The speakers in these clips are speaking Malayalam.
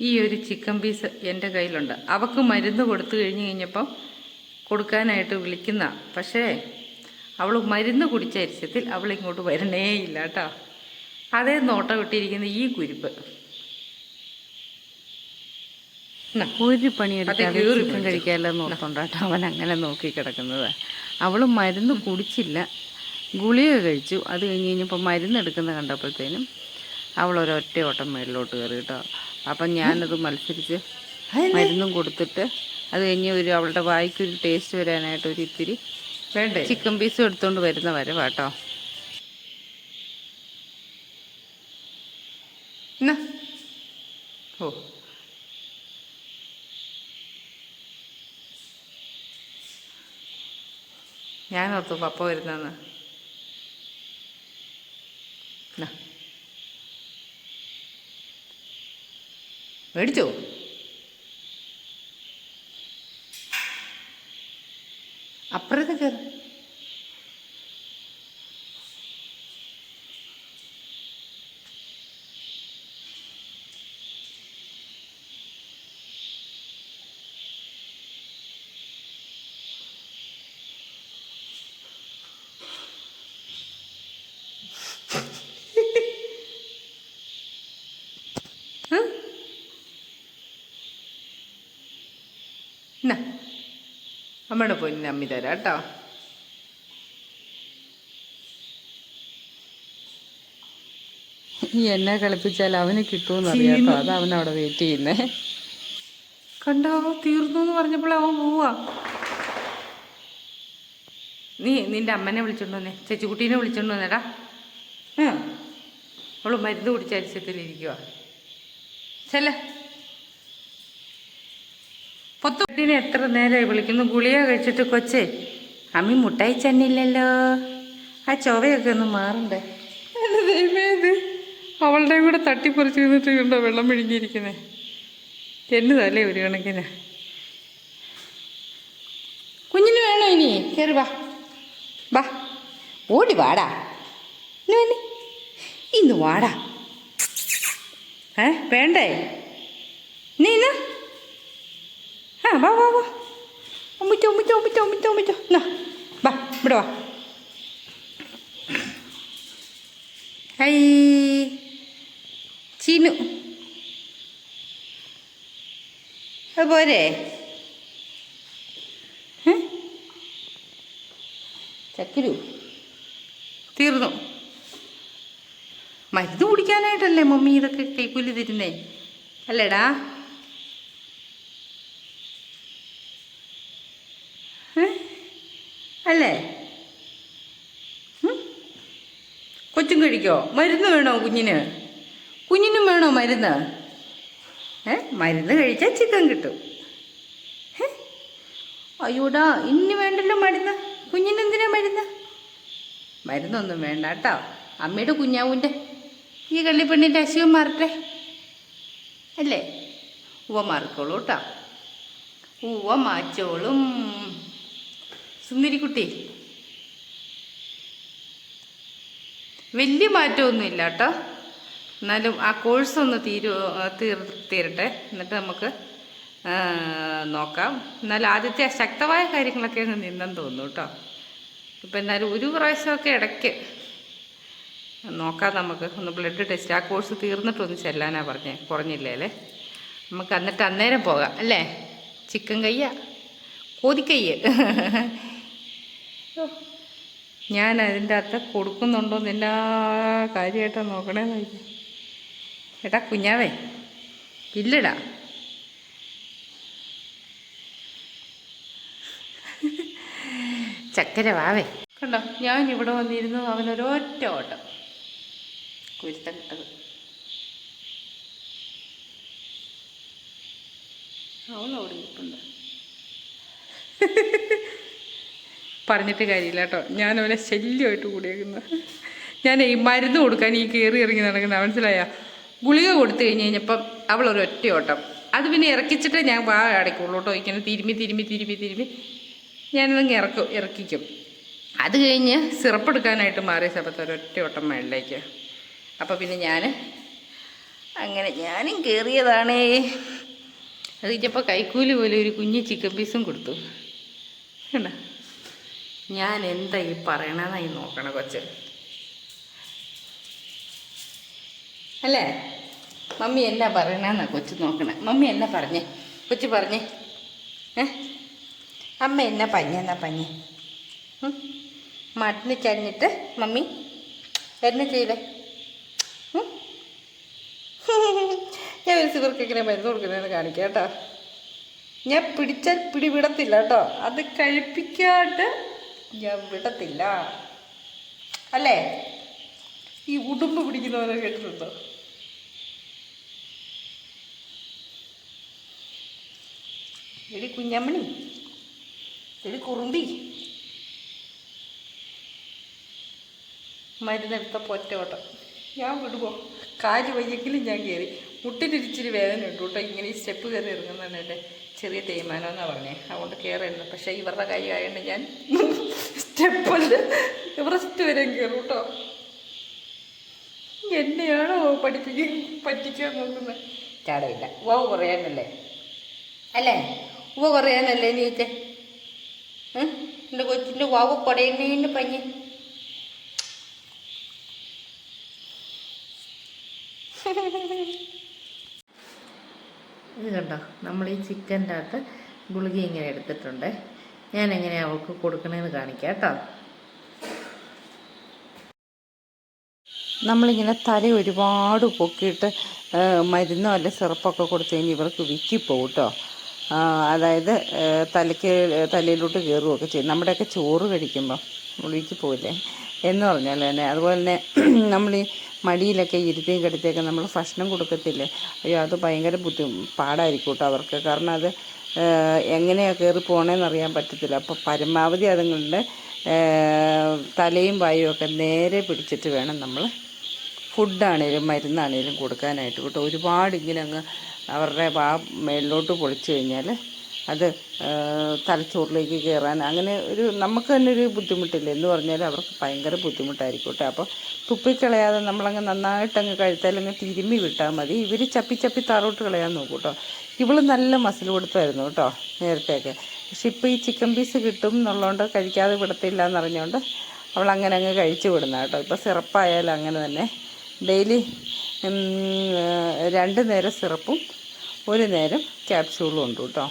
ഈ ഒരു ചിക്കൻ പീസ് എന്റെ കയ്യിലുണ്ട്. അവക്ക് മരുന്ന് കൊടുത്തു കഴിഞ്ഞ് കഴിഞ്ഞപ്പം കൊടുക്കാനായിട്ട് വിളിക്കുന്ന പക്ഷേ അവൾ മരുന്ന് കുടിച്ച അരിശത്തിൽ അവൾ ഇങ്ങോട്ട് വരണേ ഇല്ല കേട്ടോ. അതേ നോട്ടം ഇട്ടിരിക്കുന്ന ഈ കുരിപ്പ്. ഒരു പണിയെടുക്കാതെ ചിക്കൻ കഴിക്കാമല്ലോ നോക്കണ്ടാട്ടോ അവൻ അങ്ങനെ നോക്കി കിടക്കുന്നത്. അവൾ മരുന്ന് കുടിച്ചില്ല. ഗുളിക കഴിച്ചു. അത് കഴിഞ്ഞ് കഴിഞ്ഞപ്പോൾ മരുന്ന് എടുക്കുന്ന കണ്ടപ്പോഴത്തേനും അവൾ ഒരൊറ്റ ഓട്ടം മേളിലോട്ട് കയറി കേട്ടോ. അപ്പം ഞാനത് മത്സരിച്ച് മരുന്നും കൊടുത്തിട്ട് അത് കഴിഞ്ഞ് ഒരു അവളുടെ വായിക്കൊരു ടേസ്റ്റ് വരാനായിട്ട് ഒരു ഇത്തിരി വേണ്ടേ? ചിക്കൻ പീസും എടുത്തുകൊണ്ട് വരുന്ന വരവാട്ടോ. ഓ. ഞാൻ ഓർത്തു പപ്പ വരുന്നെന്ന് മേടിച്ചോ? അപ്പുറത്ത് കയറി എന്നാ അമ്മയുടെ പൊന്നിന് അമ്മി തരാം കേട്ടോ. നീ എന്നെ കളിപ്പിച്ചാൽ അവന് കിട്ടുമെന്ന് അറിയാട്ടോ അത് അവൻ അവിടെ വെയിറ്റ് ചെയ്യുന്നേ. കണ്ടോ തീർന്നു എന്ന് പറഞ്ഞപ്പോൾ അവൻ പോവാ. നീ നിന്റെ അമ്മനെ വിളിച്ചോണ്ട് വന്നേ. ചേച്ചിക്കുട്ടീനെ വിളിച്ചോണ്ട് വന്നേടാ. അവൾ മരുന്ന് കുടിച്ച അരിശത്തിലിരിക്കുക ചെല്ല. പൊത്തുകുട്ടീനെ എത്ര നേരമായി വിളിക്കുന്നു? ഗുളിക കഴിച്ചിട്ട് കൊച്ചേ അമ്മി മുട്ടായി ചെന്നില്ലല്ലോ. ആ ചൊവയൊക്കെ ഒന്ന് മാറണ്ടേ. എന്റെ അവളുടെയും കൂടെ തട്ടിപ്പറിച്ച് നിന്നിട്ട് കണ്ടോ വെള്ളം വിഴുങ്ങിയിരിക്കുന്നേ? എന്നതല്ലേ ഒരു കണക്കിന്? കുഞ്ഞിന് വേണോ ഇനി? കയറി വാ. വാ. ഓടി വാടാ. ഇന്ന്. ഇന്ന് വാടാ. ഏ വേണ്ടേ? നീ ഇന്ന് ആ വാ വാ വാ ഒമ്മിറ്റോ ഒമ്മിറ്റോ ഒമ്മിറ്റോ ഒമ്മിറ്റോ ഒമ്മിറ്റോ എന്നാ വാ ഇവിടെ വാ ഹൈ ചീനു അത് പോരെ? ചക്കരു തീർന്നു. മരുന്ന് കുടിക്കാനായിട്ടല്ലേ മമ്മി ഇതൊക്കെ കൈക്കൂലി തരുന്നേ? അല്ലേടാ ഏ? അല്ലേ? കൊച്ചും കഴിക്കോ? മരുന്ന് വേണോ കുഞ്ഞിന്? കുഞ്ഞിനും വേണോ മരുന്ന്? ഏ? മരുന്ന് കഴിച്ചാൽ ചിക്കൻ കിട്ടും? അയ്യോടാ ഇനി വേണ്ടല്ലോ മരുന്ന്. കുഞ്ഞിനെന്തിനാ മരുന്ന്? മരുന്നൊന്നും വേണ്ട കേട്ടോ. അമ്മയുടെ കുഞ്ഞാവൂന്റെ ഈ കള്ളിപ്പെണ്ണിന്റെ അസുഖം മാറട്ടെ. അല്ലേ? ഉവ മാറിക്കോളൂ കേട്ടോ. ഉവ മാച്ചോളും. സുന്ദരിക്കുട്ടി. വലിയ മാറ്റമൊന്നുമില്ല കേട്ടോ. എന്നാലും ആ കോഴ്സ് ഒന്ന് തീരു തീർ തീരട്ടെ. എന്നിട്ട് നമുക്ക് നോക്കാം. എന്നാലും ആദ്യത്തെ ശക്തമായ കാര്യങ്ങളൊക്കെ അങ്ങ് നിന്നെന്ന് തോന്നുന്നു കേട്ടോ. ഇപ്പം എന്നാലും ഒരു പ്രാവശ്യമൊക്കെ ഇടയ്ക്ക് നോക്കാം നമുക്ക്. ഒന്ന് ബ്ലഡ് ടെസ്റ്റ് ആ കോഴ്സ് തീർന്നിട്ടൊന്ന് ചെല്ലാനാ പറഞ്ഞേ. കുറഞ്ഞില്ലേ അല്ലേ? നമുക്ക് എന്നിട്ട് അന്നേരം പോകാം. അല്ലേ? ചിക്കൻ കയ്യ? കോതിക്കയ്യ്. ഞാൻ അതിന്റെ അകത്ത് കൊടുക്കുന്നുണ്ടോ നിന്നെ കാര്യമായിട്ടാ നോക്കണേ നോക്കി ഏട്ടാ കുഞ്ഞാവേ ഇല്ലടാ. ചക്കര വാവേ. കണ്ടോ ഞാൻ ഇവിടെ വന്നിരുന്നു അവനൊരൊറ്റ ഓട്ടം. കുരുത്തം കിട്ടത് അവളവിടെ നിൽപ്പുണ്ട് പറഞ്ഞിട്ട് കാര്യമില്ല കേട്ടോ. ഞാൻ അവനെ ശല്യമായിട്ട് കൂടിയേക്കുന്നത് ഞാൻ ഈ മരുന്ന് കൊടുക്കാൻ ഈ കയറി ഇറങ്ങി നടക്കുന്ന മനസ്സിലായ? ഗുളിക കൊടുത്തു കഴിഞ്ഞ് കഴിഞ്ഞപ്പം അവളൊരു ഒറ്റ ഓട്ടം. അത് പിന്നെ ഇറക്കിച്ചിട്ടേ ഞാൻ വാ അടയ്ക്കുള്ളൂ കേട്ടോ. ഇങ്ങനെ തിരുമി തിരുമി തിരുമി തിരുമി ഞാനതങ്ങ് ഇറക്കും ഇറക്കിക്കും. അത് കഴിഞ്ഞ് സിറപ്പ് എടുക്കാനായിട്ട് മാറിയ സമയത്ത് ഒരൊറ്റ ഓട്ടം മേളിലേക്ക്. അപ്പോൾ പിന്നെ ഞാൻ അങ്ങനെ ഞാനും കയറിയതാണേ അത് കഴിഞ്ഞപ്പോൾ കൈക്കൂലി പോലെ ഒരു കുഞ്ഞ് ചിക്കൻ പീസും കൊടുത്തു. കണ്ട? ഞാൻ എന്താ ഈ പറയണെന്നായി നോക്കണ കൊച്ച്. അല്ലേ? മമ്മി എന്നാ പറയണെന്നാ കൊച്ചു നോക്കണേ? മമ്മി എന്നാ പറഞ്ഞേ? കൊച്ചു പറഞ്ഞേ. ഏ? അമ്മ എന്നാ പഞ്ഞെന്നാ പഞ്ഞേ? മട്ടിന് ചഞ്ഞിട്ട് മമ്മി എന്നാ ചെയ്തേ? ഞാൻ ഒരു ഇങ്ങനെ മരുന്ന് കൊടുക്കുന്നതെന്ന് കാണിക്കാം കേട്ടോ. ഞാൻ പിടിച്ചാൽ പിടിവിടത്തില്ല കേട്ടോ. അത് കഴിപ്പിക്കാണ്ട് ഞാൻ വിടത്തില്ല. അല്ലേ? ഈ ഉടുമ്പ് പിടിക്കുന്നവരെ കേട്ടിട്ടുണ്ടോ? എടി കുഞ്ഞമ്മണി എടി കുറുമ്പി. മരുന്നെടുത്ത പൊറ്റോട്ടം ഞാൻ വിടുമോ കാൽ വയ്യെങ്കിലും ഞാൻ കയറി മുട്ടിനിരിച്ചിരി വേദന ഉണ്ട് കേട്ടോ. ഇങ്ങനെ ഈ സ്റ്റെപ്പ് കയറി ഇറങ്ങുന്നതാണ് എന്റെ ചെറിയ തേയ്മാനം എന്നാണ് പറഞ്ഞേ. അതുകൊണ്ട് കയറുന്നു പക്ഷേ ഇവരുടെ കൈ ആയതുകൊണ്ട് ഞാൻ സ്റ്റെപ്പല്ല. എവറസ്റ്റ് വരെ കയറും കേട്ടോ. എന്നെയാണോ പഠിപ്പിക്കാൻ പറ്റിക്കാൻ നോക്കുന്നത്? ചാടയില്ല ഉവ കുറയാനല്ലേ? അല്ലേ? ഉവ കുറയാനല്ലേ നീ ചോദിച്ചേ എന്റെ കൊച്ചിന്റെ വാവ് കുടയുന്നതിന്റെ പഞ്ഞ് ഇത് കണ്ടോ? നമ്മൾ ഈ ചിക്കന്റെ അകത്ത് ഗുളിക ഇങ്ങനെ എടുത്തിട്ടുണ്ട്. ഞാൻ എങ്ങനെയാണ് അവൾക്ക് കൊടുക്കണേന്ന് കാണിക്കാം കേട്ടോ. നമ്മളിങ്ങനെ തല ഒരുപാട് പൊക്കിയിട്ട് മരുന്നോ അല്ലെ സിറപ്പൊക്കെ കൊടുത്തു കഴിഞ്ഞാൽ ഇവർക്ക് വിക്കിപ്പോവും കേട്ടോ അതായത് തലയ്ക്ക് തലയിലോട്ട് കയറുകയൊക്കെ ചെയ്യും. നമ്മുടെയൊക്കെ ചോറ് കഴിക്കുമ്പോൾ വിക്കി പോവില്ലേ? എന്ന് പറഞ്ഞാൽ തന്നെ അതുപോലെ തന്നെ നമ്മൾ ഈ മടിയിലൊക്കെ ഇരുത്തിയും കിടത്തിയൊക്കെ നമ്മൾ ഭക്ഷണം കൊടുക്കത്തില്ലേ? അയ്യോ അത് ഭയങ്കര ബുദ്ധി പാടായിരിക്കും കേട്ടോ അവർക്ക്. കാരണം അത് എങ്ങനെയാണ് കയറി പോകണമെന്ന് അറിയാൻ പറ്റത്തില്ല. അപ്പോൾ പരമാവധി അതുങ്ങളുടെ തലയും വായും ഒക്കെ നേരെ പിടിച്ചിട്ട് വേണം നമ്മൾ ഫുഡാണേലും മരുന്നാണേലും കൊടുക്കാനായിട്ട്. കേട്ടോ ഒരുപാട് ഇങ്ങനെ അങ്ങ് അവരുടെ വാ മേളിലോട്ട് പൊളിച്ചു കഴിഞ്ഞാൽ അത് തലച്ചോറിലേക്ക് കയറാൻ അങ്ങനെ ഒരു നമുക്ക് തന്നെ ഒരു ബുദ്ധിമുട്ടില്ല? എന്ന് പറഞ്ഞാൽ അവർക്ക് ഭയങ്കര ബുദ്ധിമുട്ടായിരിക്കും കേട്ടോ അപ്പോൾ തുപ്പിക്കളയാതെ നമ്മളങ്ങ് നന്നായിട്ടങ്ങ് കഴുത്താലങ്ങ് തിരുമ്മി വിട്ടാൽ മതി. ഇവർ ചപ്പി ചപ്പി താറോട്ട് കളയാൻ നോക്കും കേട്ടോ ഇവൾ നല്ല മസിൽ കൊടുത്തായിരുന്നു കേട്ടോ നേരത്തെയൊക്കെ. പക്ഷെ ഇപ്പോൾ ഈ ചിക്കൻ പീസ് കിട്ടും എന്നുള്ളതുകൊണ്ട് കഴിക്കാതെ വിടത്തില്ല എന്നറിഞ്ഞുകൊണ്ട് അവൾ അങ്ങനെ അങ്ങ് കഴിച്ചു വിടുന്ന കേട്ടോ ഇപ്പോൾ സിറപ്പായാലും അങ്ങനെ തന്നെ. ഡെയിലി രണ്ട് നേരം സിറപ്പും ഒരു നേരം ക്യാപ്സ്യൂളും ഉണ്ട് കേട്ടോ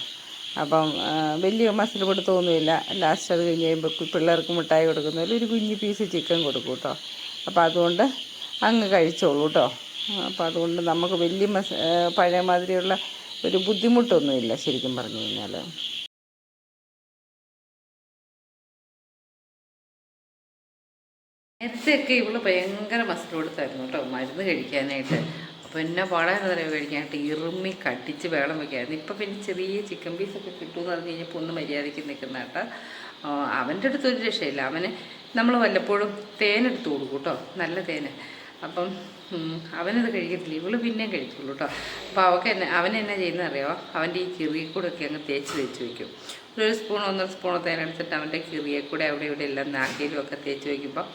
അപ്പം വലിയ മസിൽ പിടുത്തമൊന്നുമില്ല ലാസ്റ്റ് അത് കഴിഞ്ഞ് കഴിയുമ്പോൾ പിള്ളേർക്ക് മിഠായി കൊടുക്കുന്നതിൽ ഒരു കുഞ്ഞ് പീസ് ചിക്കൻ കൊടുക്കും കേട്ടോ. അപ്പോൾ അതുകൊണ്ട് അങ്ങ് കഴിച്ചോളൂ കേട്ടോ. അപ്പോൾ അതുകൊണ്ട് നമുക്ക് വലിയ മസ് പഴയ മാതിരിയുള്ള ഒരു ബുദ്ധിമുട്ടൊന്നുമില്ല ശരിക്കും പറഞ്ഞു കഴിഞ്ഞാൽ നേരത്തെയൊക്കെ ഇവൾ ഭയങ്കര മസിൽ കൊടുത്തായിരുന്നു കേട്ടോ മരുന്ന് കഴിക്കാനായിട്ട്. അപ്പോൾ എന്നെ തരം കഴിക്കാനായിട്ട് ഇറുമ്മി കടിച്ച് വേളം വയ്ക്കായിരുന്നു ഇപ്പം പിന്നെ ചെറിയ ചിക്കൻ പീസൊക്കെ കിട്ടുമെന്ന് പറഞ്ഞു കഴിഞ്ഞപ്പോൾ ഒന്ന് മര്യാദയ്ക്ക് നിൽക്കുന്ന കേട്ടോ. അവന്റെ അടുത്ത് ഒരു രക്ഷയില്ല. അവന് നമ്മൾ വല്ലപ്പോഴും തേനെടുത്ത് കൊടുക്കും കേട്ടോ. നല്ല തേന്. അപ്പം അവനത് കഴിക്കത്തില്ല. ഇവൾ പിന്നെയും കഴിക്കുള്ളൂ കേട്ടോ. അപ്പോൾ അവൾക്ക് എന്നെ അവൻ എന്നാ ചെയ്യുന്നത് അറിയാമോ അവന്റെ ഈ കിറിയിൽ കൂടെ ഒക്കെ അങ്ങ് തേച്ച് തേച്ച് വയ്ക്കും ഒരു സ്പൂൺ ഒന്നര സ്പൂണോ തേനെടുത്തിട്ട് അവന്റെ കിറിയെ കൂടെ അവിടെ ഇവിടെ എല്ലാം നാക്കിയിലും ഒക്കെ തേച്ച് വയ്ക്കുമ്പോൾ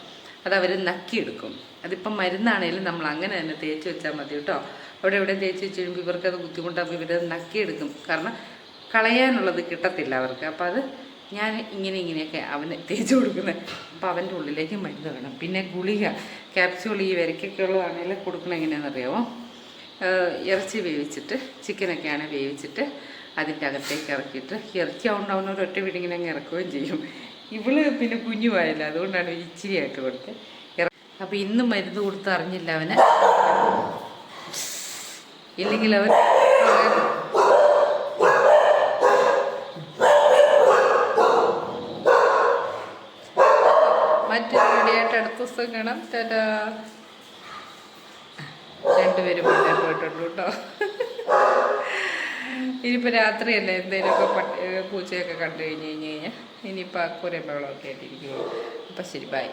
അത് അവർ നക്കിയെടുക്കും. അതിപ്പം മരുന്നാണേലും നമ്മൾ അങ്ങനെ തന്നെ തേച്ച് വെച്ചാൽ മതി കേട്ടോ. അവിടെ ഇവിടെ തേച്ച് വെച്ച് കഴിയുമ്പോൾ ഇവർക്കത് ബുദ്ധിമുട്ടാകുമ്പോൾ ഇവരത് നക്കിയെടുക്കും. കാരണം കളയാനുള്ളത് കിട്ടത്തില്ല അവർക്ക്. അപ്പം അത് ഞാൻ ഇങ്ങനെ ഇങ്ങനെയൊക്കെ അവന് തേച്ച് കൊടുക്കുന്നത്. അപ്പോൾ അവന്റെ ഉള്ളിലേക്ക് മരുന്ന് വേണം. പിന്നെ ഗുളിക ക്യാപ്സ്യൂൾ ഈ വരയ്ക്കൊക്കെ ഉള്ളതാണെങ്കിൽ കൊടുക്കണം എങ്ങനെയാണെന്നറിയാമോ ഇറച്ചി വേവിച്ചിട്ട് ചിക്കനൊക്കെ ആണ് വേവിച്ചിട്ട് അതിന്റെ അകത്തേക്ക് ഇറക്കിയിട്ട് ഇറച്ചി ആവുകൊണ്ട് അവനൊരു ഒറ്റ വീടിങ്ങനെ അങ്ങ് ഇറക്കുകയും ചെയ്യും. ഇവൾ പിന്നെ കുഞ്ഞുമായില്ല അതുകൊണ്ടാണ് ഒരു ഇച്ചിരി ആയിട്ട് കൊടുത്തത് അപ്പൊ ഇന്ന് മരുന്ന് കൊടുത്ത് അറിഞ്ഞില്ല അവന്. ഇല്ലെങ്കിൽ അവൻ മറ്റൊരു അടുത്ത ദിവസം കാണാം. ടാറ്റാ. രണ്ടുപേരും പോയിട്ടുള്ളൂ കേട്ടോ. ഇനിയിപ്പോൾ രാത്രിയല്ലേ എന്തെങ്കിലുമൊക്കെ പട്ടി പൂച്ചയൊക്കെ കണ്ടു കഴിഞ്ഞ് കഴിഞ്ഞ് കഴിഞ്ഞാൽ ഇനിയിപ്പോൾ അക്കൂരം വെള്ളമൊക്കെ ആയിട്ടിരിക്കുള്ളൂ അപ്പം ശരി ബൈ